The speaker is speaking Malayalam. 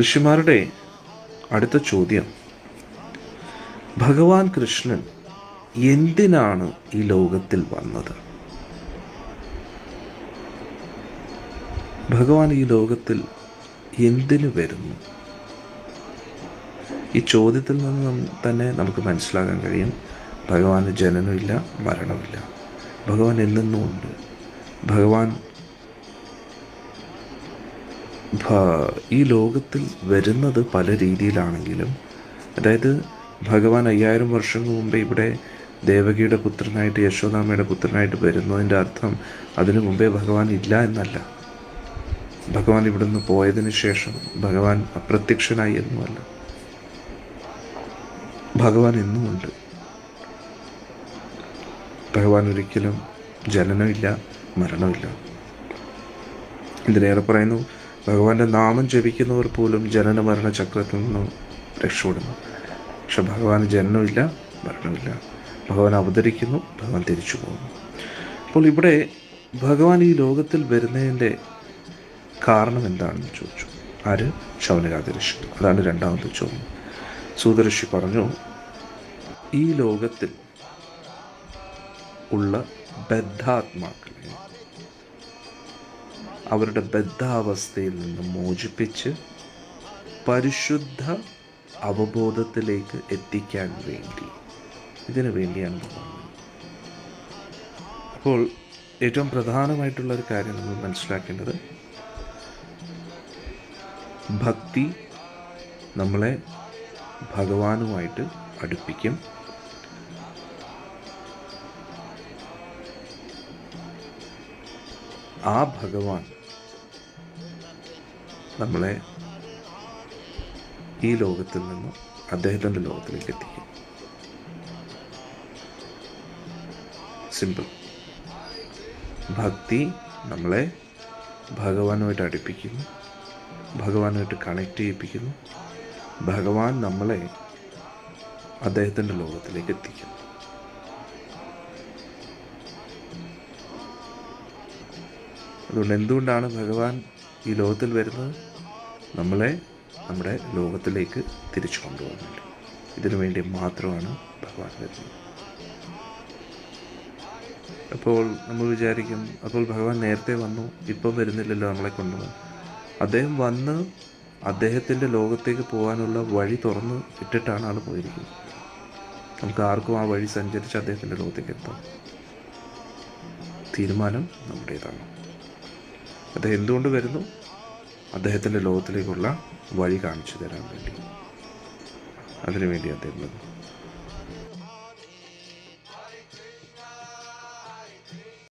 ഋഷിമാരുടെ അടുത്ത ചോദ്യം. ഭഗവാൻ കൃഷ്ണൻ എന്തിനാണ് ഈ ലോകത്തിൽ വന്നത്? ഭഗവാൻ ഈ ലോകത്തിൽ എന്തിനു വരുന്നു? ഈ ചോദ്യത്തിൽ നിന്ന് തന്നെ നമുക്ക് മനസ്സിലാക്കാൻ കഴിയും. ഭഗവാന് ജനനമില്ല മരണമില്ല. ഭഗവാൻ എന്നെന്നും ഉണ്ട് ഭഗവാൻ ഈ ലോകത്തിൽ വരുന്നത് പല രീതിയിലാണെങ്കിലും അതായത് ഭഗവാൻ അയ്യായിരം വർഷങ്ങൾക്ക് മുമ്പ് ഇവിടെ ദേവകിയുടെ പുത്രനായിട്ട് യശോദാമയുടെ പുത്രനായിട്ട് വരുന്നതിന്റെ അർത്ഥം അതിനു മുമ്പേ ഭഗവാൻ ഇല്ല എന്നല്ല. ഭഗവാൻ ഇവിടുന്ന് പോയതിന് ശേഷം ഭഗവാൻ അപ്രത്യക്ഷനായി എന്നുമല്ല. ഭഗവാൻ എന്നുമുണ്ട്. ഭഗവാൻ ഒരിക്കലും ജനനമില്ല മരണമില്ല. ഇതിലേറെ പറയുന്നു ഭഗവാന്റെ നാമം ജപിക്കുന്നവർ പോലും ജനന മരണ ചക്രത്തിൽ നിന്നും രക്ഷപ്പെടുന്നു. പക്ഷെ ഭഗവാന് ജനനമില്ല മരണമില്ല. ഭഗവാൻ അവതരിക്കുന്നു ഭഗവാൻ തിരിച്ചു പോകുന്നു. അപ്പോൾ ഇവിടെ ഭഗവാൻ ഈ ലോകത്തിൽ വരുന്നതിന്റെ കാരണം എന്താണെന്ന് ചോദിച്ചു. ആര്? ശൗനകാതി ഋഷി അതാണ് രണ്ടാമത്തെ ചോദ്യം. സൂതഋഷി പറഞ്ഞു ഈ ലോകത്തിൽ ഉള്ള ബദ്ധാത്മാക്കളെ അവരുടെ ബദ്ധാവസ്ഥയിൽ നിന്ന് മോചിപ്പിച്ച് പരിശുദ്ധ അവബോധത്തിലേക്ക് എത്തിക്കാൻ വേണ്ടി. ഇതിനു വേണ്ടിയാണ് അപ്പോൾ ഏറ്റവും പ്രധാനമായിട്ടുള്ള ഒരു കാര്യം നമ്മൾ മനസ്സിലാക്കേണ്ടത് ഭക്തി നമ്മളെ ഭഗവാനുമായിട്ട് അടുപ്പിക്കും. ആ ഭഗവാൻ നമ്മളെ ഈ ലോകത്തിൽ നിന്ന് അദ്ദേഹത്തിന്റെ ലോകത്തിലേക്ക് എത്തിക്കും. സിമ്പിൾ ഭക്തി നമ്മളെ ഭഗവാനുമായിട്ട് അടുപ്പിക്കുന്നു ഭഗവാനുമായിട്ട് കണക്ട് ചെയ്യിപ്പിക്കുന്നു ഭഗവാൻ നമ്മളെ അദ്ദേഹത്തിന്റെ ലോകത്തിലേക്ക് എത്തിക്കും. അതുകൊണ്ട് എന്തുകൊണ്ടാണ് ഭഗവാൻ ഈ ലോകത്തിൽ വരുന്നത്? നമ്മളെ നമ്മുടെ ലോകത്തിലേക്ക് തിരിച്ചു കൊണ്ടുപോകുന്നുണ്ട്. ഇതിനു വേണ്ടി മാത്രമാണ് ഭഗവാൻ വരുന്നത്. അപ്പോൾ നമ്മൾ വിചാരിക്കും അപ്പോൾ ഭഗവാൻ നേരത്തെ വന്നു ഇപ്പം വരുന്നില്ലല്ലോ നമ്മളെ കൊണ്ടുപോകാൻ. അദ്ദേഹം വന്ന് അദ്ദേഹത്തിന്റെ ലോകത്തേക്ക് പോകാനുള്ള വഴി തുറന്ന് ഇട്ടിട്ടാണ് ആൾ പോയിരിക്കുന്നത്. നമുക്ക് ആർക്കും ആ വഴി സഞ്ചരിച്ച് അദ്ദേഹത്തിന്റെ ലോകത്തേക്ക് എത്താം. തീരുമാനം നമ്മുടേതാണ്. അദ്ദേഹം എന്തുകൊണ്ട് വരുന്നു? അദ്ദേഹത്തിന്റെ ലോകത്തിലേക്കുള്ള വഴി കാണിച്ചു തരാൻ വേണ്ടി. അതിനുവേണ്ടി അദ്ദേഹം വന്നു.